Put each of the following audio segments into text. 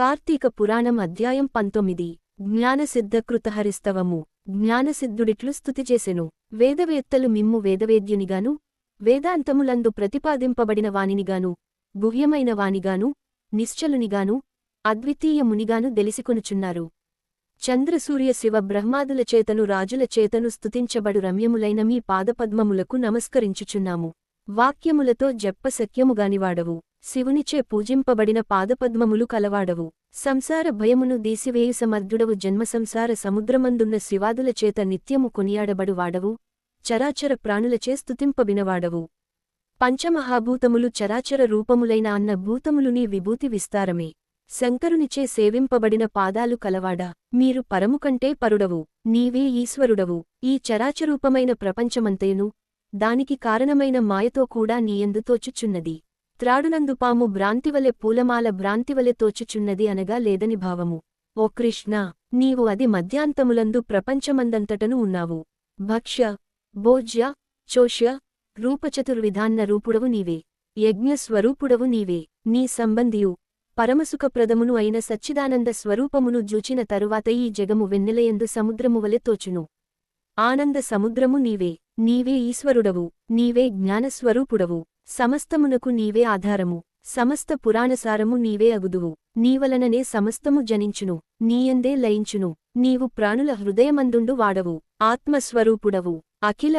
కార్తీక పురాణం అధ్యాయం పంతొమ్మిది. జ్ఞానసిద్ధకృతహరిస్తవము జ్ఞానసిద్ధుడిట్లు స్థుతిచేసెను. వేదవేత్తలు మిమ్ము వేదవేద్యునిగాను వేదాంతములందు ప్రతిపాదింపబడిన వానినిగాను గుహ్యమైన వానిగాను నిశ్చలునిగాను అద్వితీయమునిగాను దెలిసికొనుచున్నారు. చంద్రసూర్య శివ బ్రహ్మాదుల చేతను రాజుల చేతను స్తుతించబడు రమ్యములైన మీ పాదపద్మములకు నమస్కరించుచున్నాము. వాక్యములతో జప్పసఖ్యముగానివాడవు శివునిచే పూజింపబడిన పాదపద్మములు కలవాడవు. సంసార భయమును దీసివేయు సమర్థుడవు. జన్మ సంసార సముద్రమందున్న శివాదులచేత నిత్యము కొనియాడబడు వాడవు చరాచర ప్రాణులచే స్తుతింపబినవాడవు. పంచమహాభూతములు చరాచర రూపములైన అన్న భూతములుని విభూతి విస్తారమే. శంకరునిచే సేవింపబడిన పాదాలు కలవాడా. మీరు పరముకంటే పరుడవు. నీవే ఈశ్వరుడవు. ఈ చరాచరూపమైన ప్రపంచమంతయును దానికి కారణమైన మాయతో కూడా నీయందు తోచుచున్నది. త్రాడునందు పాము భ్రాంతివలె పూలమాల భ్రాంతివలె తోచుచున్నది అనగా లేదని భావము. ఓ కృష్ణ నీవు అది మధ్యాంతములందు ప్రపంచమందంతటను ఉన్నావు. భక్ష్య భోజ్య చోష్య రూపచతుర్విధాన్న రూపుడవు నీవే. యజ్ఞస్వరూపుడవు నీవే. నీ సంబంధియు పరమసుఖప్రదమును అయిన సచ్చిదానంద స్వరూపమును జూచిన తరువాత ఈ జగము వెన్నెలయందు సముద్రమువలె తోచును. ఆనంద సముద్రము నీవే నీవే ఈశ్వరుడవు నీవే జ్ఞానస్వరూపుడవు సమస్తమునకు నీవే ఆధారము సమస్త పురాణసారము నీవే అగుదువు నీవలననే సమస్తము జనించును నీయందే లయించును నీవు ప్రాణుల హృదయమందుండు వాడవు ఆత్మస్వరూపుడవు అఖిల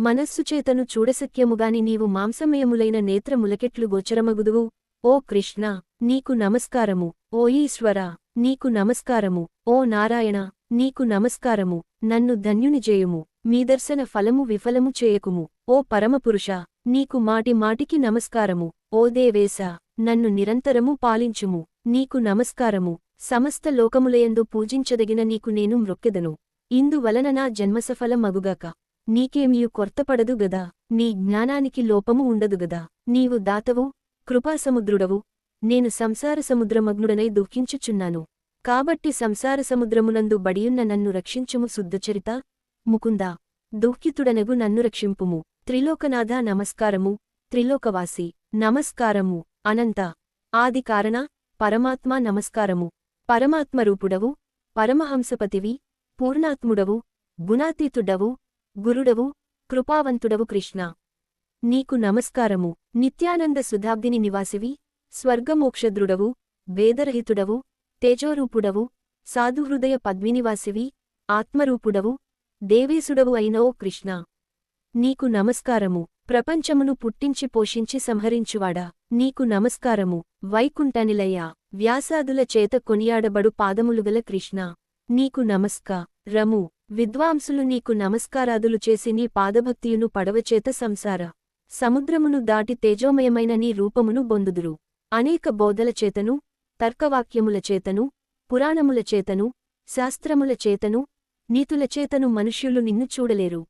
మనస్సుచేతను చూడసఖ్యముగాని నీవు మాంసమయములైన నేత్రములకెట్లు గోచరమగుదువు ఓ కృష్ణ నీకు నమస్కారము ఓ ఈశ్వర నీకు నమస్కారము ఓ నారాయణ నీకు నమస్కారము నన్ను ధన్యుని చేయుము మీ దర్శన ఫలము విఫలము చేయకుము. ఓ పరమపురుష నీకు మాటి మాటికి నమస్కారము. ఓ దేవేశ నన్ను నిరంతరము పాలించుము నీకు నమస్కారము. సమస్త లోకములయందు పూజించదగిన నీకు నేను మ్రొక్కెదను ఇందువలన నా జన్మసఫలమగుగాక నీకేమియు కొర్తపడదు గదా. నీ జ్ఞానానికి లోపము ఉండదుగదా నీవు దాతవు కృపాసముద్రుడవు. నేను సంసార సముద్రమగ్నుడనై దుఃఖించుచున్నాను. కాబట్టి సంసార సముద్రమునందు బడియున్న నన్ను రక్షించుము శుద్ధచరిత ముకుందా. దుఃఖితుడనగు నన్ను రక్షింపుము. త్రిలోకనాథ నమస్కారము. త్రిలోకవాసి నమస్కారము. అనంత. ఆది కారణ. పరమాత్మా నమస్కారము. పరమాత్మరూపుడవు. పరమహంసపతివి. పూర్ణాత్ముడవు. గుణాతీతుడవు. గురుడవు. కృపావంతుడవు కృష్ణ. నీకు నమస్కారము. నిత్యానంద సుధాబ్దిని నివాసివి. స్వర్గమోక్షద్రుడవు వేదరహితుడవు. తేజోరూపుడవు సాధుహృదయ పద్మినివాసివి ఆత్మరూపుడవు దేవేశుడవు అయిన ఓ కృష్ణ. నీకు నమస్కారము. ప్రపంచమును పుట్టించి పోషించి సంహరించువాడా? నీకు నమస్కారము. వైకుంఠనిలయ వ్యాసాదుల చేత కొనియాడబడు పాదములుగల కృష్ణ. నీకు నమస్కా రము. విద్వాంసులు నీకు నమస్కారాదులు చేసి నీ పాదభక్తియును పడవచేత సంసార సముద్రమును దాటి తేజోమయమైన నీ రూపమును బొందుదురు. అనేక బోధల చేతను తర్కవాక్యముల చేతను పురాణముల చేతను శాస్త్రముల చేతను నీతుల చేతను మనుష్యులు నిన్ను చూడలేరు.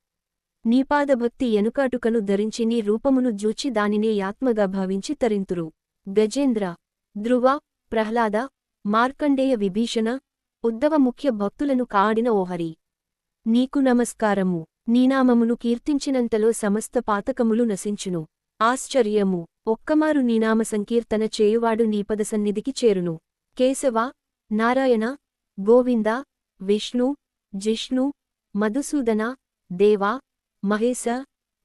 నీపాదభక్తి ఎనుకాటుకను ధరించి నీ రూపమును జూచి దానినే యాత్మగా భావించి తరింతురు. గజేంద్ర ధ్రువ ప్రహ్లాద మార్కండేయ విభీషణ ఉద్దవ ముఖ్య భక్తులను కాడిన ఓహరి. నీకు నమస్కారము. నీనామమును కీర్తించినంతలో సమస్త పాతకములు నశించును. ఆశ్చర్యము. ఒక్కమారు నీనామ సంకీర్తన చేయువాడు నీపద సన్నిధికి చేరును. కేశవ నారాయణ గోవింద విష్ణు జిష్ణు మధుసూదన దేవా మహేశ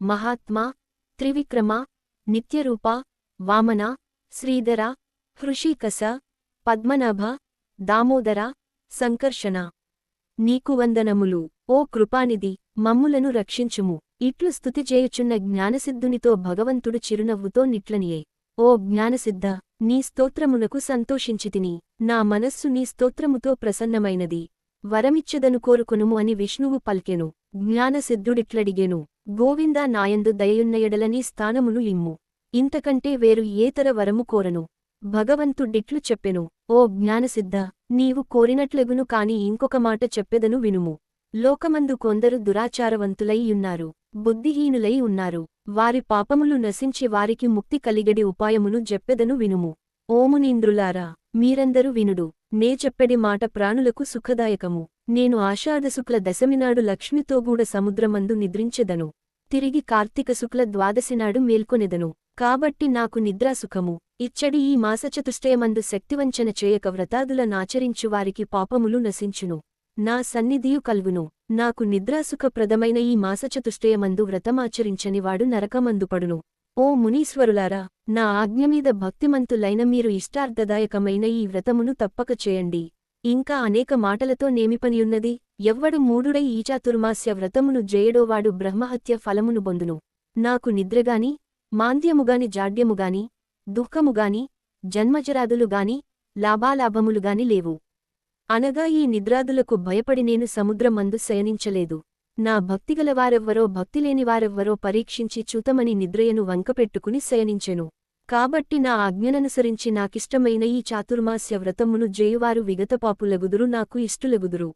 మహాత్మా త్రివిక్రమ నిత్యరూప వామన శ్రీధర హృషీకస పద్మనాభ దామోదర సంకర్షణ. నీకు వందనములు. ఓ కృపానిధి మమ్ములను రక్షించుము. ఇట్లు స్థుతిచేయుచున్న జ్ఞానసిద్ధునితో భగవంతుడు చిరునవ్వుతో నిట్లనియే. ఓ జ్ఞానసిద్ధ నీ స్తోత్రమునకు సంతోషించితిని. నా మనస్సు నీ స్తోత్రముతో ప్రసన్నమైనది. వరమిచ్చదను కోరుకొనుము అని విష్ణువు పల్కెను. జ్ఞానసిద్ధుడిట్లడిగెను. గోవిందా నాయందు దయయున్నయడలని స్థానమును ఇమ్ము. ఇంతకంటే వేరు ఏతర వరము కోరను. భగవంతుడిట్లు చెప్పెను. ఓ జ్ఞానసిద్ధ నీవు కోరినట్లెగును కాని ఇంకొక మాట చెప్పెదను వినుము. లోకమందు కొందరు దురాచారవంతులైయున్నారు బుద్ధిహీనులై ఉన్నారు. వారి పాపములు నశించి వారికి ముక్తి కలిగడి ఉపాయమును జెప్పెదను వినుము. ఓమునీంద్రులారా మీరందరూ వినుడు. నే చెప్పెడి మాట ప్రాణులకు సుఖదాయకము. నేను ఆషాఢశుక్ల దశమినాడు లక్ష్మితోగూడ సముద్రమందు నిద్రించెదను. తిరిగి కార్తీక శుక్ల ద్వాదశినాడు మేల్కొనెదను. కాబట్టి నాకు నిద్రాసుఖము ఇచ్చడి ఈ మాసచతుష్టయమందు శక్తివంచన చేయక వ్రతాదుల నాచరించు వారికి పాపములు నశించును. నా సన్నిధియు కల్వును నాకు నిద్రాసుఖప్రదమైన ఈ మాసచతుష్టయమందు వ్రతమాచరించనివాడు నరకమందుపడును. ఓ మునీశ్వరులారా నా ఆజ్ఞమీద భక్తిమంతులైన మీరు ఇష్టార్థదాయకమైన ఈ వ్రతమును తప్పక చేయండి. ఇంకా అనేక మాటలతో నేమిపనియున్నది ఎవ్వడు మూడుడై ఈ చాతుర్మాస్య వ్రతమును జేయడోవాడు బ్రహ్మహత్య ఫలమును బొందును. నాకు నిద్రగాని మాంద్యముగాని జాడ్యముగాని దుఃఖముగాని జన్మజరాదులుగాని లాభాలాభములుగాని లేవు. అనగా ఈ నిద్రాదులకు భయపడి నేను సముద్రమందు శయనించలేదు. నా భక్తిగలవారెవ్వరో భక్తిలేనివారెవ్వరో పరీక్షించి చూతమని నిద్రయను వంకపెట్టుకుని శయనించెను. కాబట్టి నా ఆజ్ఞననుసరించి నాకిష్టమైన ఈ చాతుర్మాస్య వ్రతమును జేయువారు విగతపాపులగుదురు నాకు ఇష్టులగుదురు.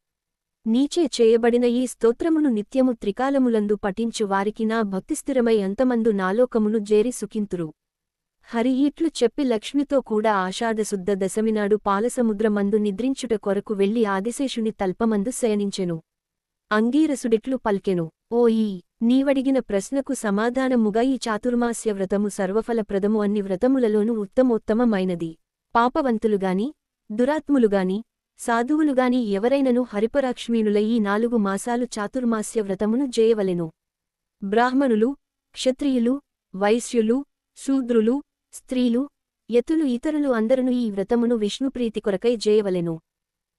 నీచే చేయబడిన ఈ స్తోత్రమును నిత్యము త్రికాలములందు పఠించు వారికి నా భక్తిస్థిరమై అంతమందు నాలోకమును జేరి సుఖింతురు. హరి ఇట్లు చెప్పి లక్ష్మితో కూడా ఆషాఢశుద్ధ దశమినాడు పాలసముద్రమందు నిద్రించుట కొరకు వెళ్ళి ఆదిశేషుని తల్పమందు శయనించెను. అంగీరసుడిట్లు పల్కెను. ఓయి నీవడిగిన ప్రశ్నకు సమాధానముగా ఈ చాతుర్మాస్య వ్రతము సర్వఫలప్రదము అన్ని వ్రతములలోనూ ఉత్తమోత్తమమైనది. పాపవంతులుగాని దురాత్ములుగాని సాధువులుగాని ఎవరైనను హరిపరాక్ష్మీనుల ఈ నాలుగు మాసాలు చాతుర్మాస్య వ్రతమును జేయవలెను. బ్రాహ్మణులు క్షత్రియులు వైశ్యులు శూద్రులు స్త్రీలు యతులు ఇతరులు అందరును ఈ వ్రతమును విష్ణుప్రీతి కొరకై జేయవలెను.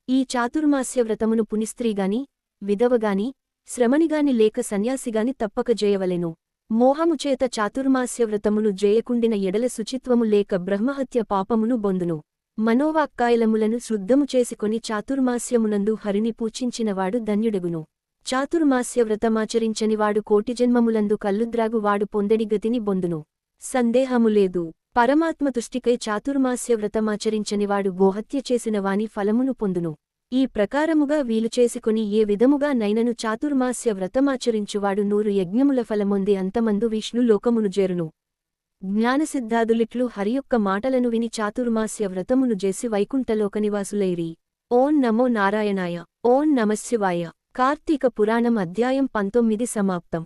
ఈ చాతుర్మాస్య వ్రతమును పునిస్త్రీగాని విధవగాని శ్రమనిగాని లేక సన్యాసిగాని తప్పక జేయవలెను. మోహముచేత చాతుర్మాస్య వ్రతమును జేయకుండిన ఎడల శుచిత్వము లేక బ్రహ్మహత్య పాపమును బొందును. మనోవాక్కాయలములను శుద్ధము చేసుకొని చాతుర్మాస్యమునందు హరిని పూచించినవాడు ధన్యుడగును. చాతుర్మాస్య వ్రతమాచరించనివాడు కోటి జన్మములందు కల్లుద్రాగువాడు పొందడి గతిని బొందును. సందేహము లేదు. పరమాత్మ తుష్టికై చాతుర్మాస్య వ్రతమాచరించనివాడు గోహత్య చేసిన వాని ఫలమును పొందును. ఈ ప్రకారముగా వీలు చేసుకుని ఏ విధముగా నైనను చాతుర్మాస్య వ్రతమాచరించువాడు నూరు యజ్ఞముల ఫలమొంది అంతమందు విష్ణు లోకమును జేరును జ్ఞానసిద్ధాదులిట్లు హరియొక్క మాటలను విని చాతుర్మాస్య వ్రతమును జేసి వైకుంఠలోకనివాసులైరి. ఓం నమో నారాయణాయ ఓం నమశివాయ. కార్తీక పురాణం అధ్యాయం పంతొమ్మిది సమాప్తం.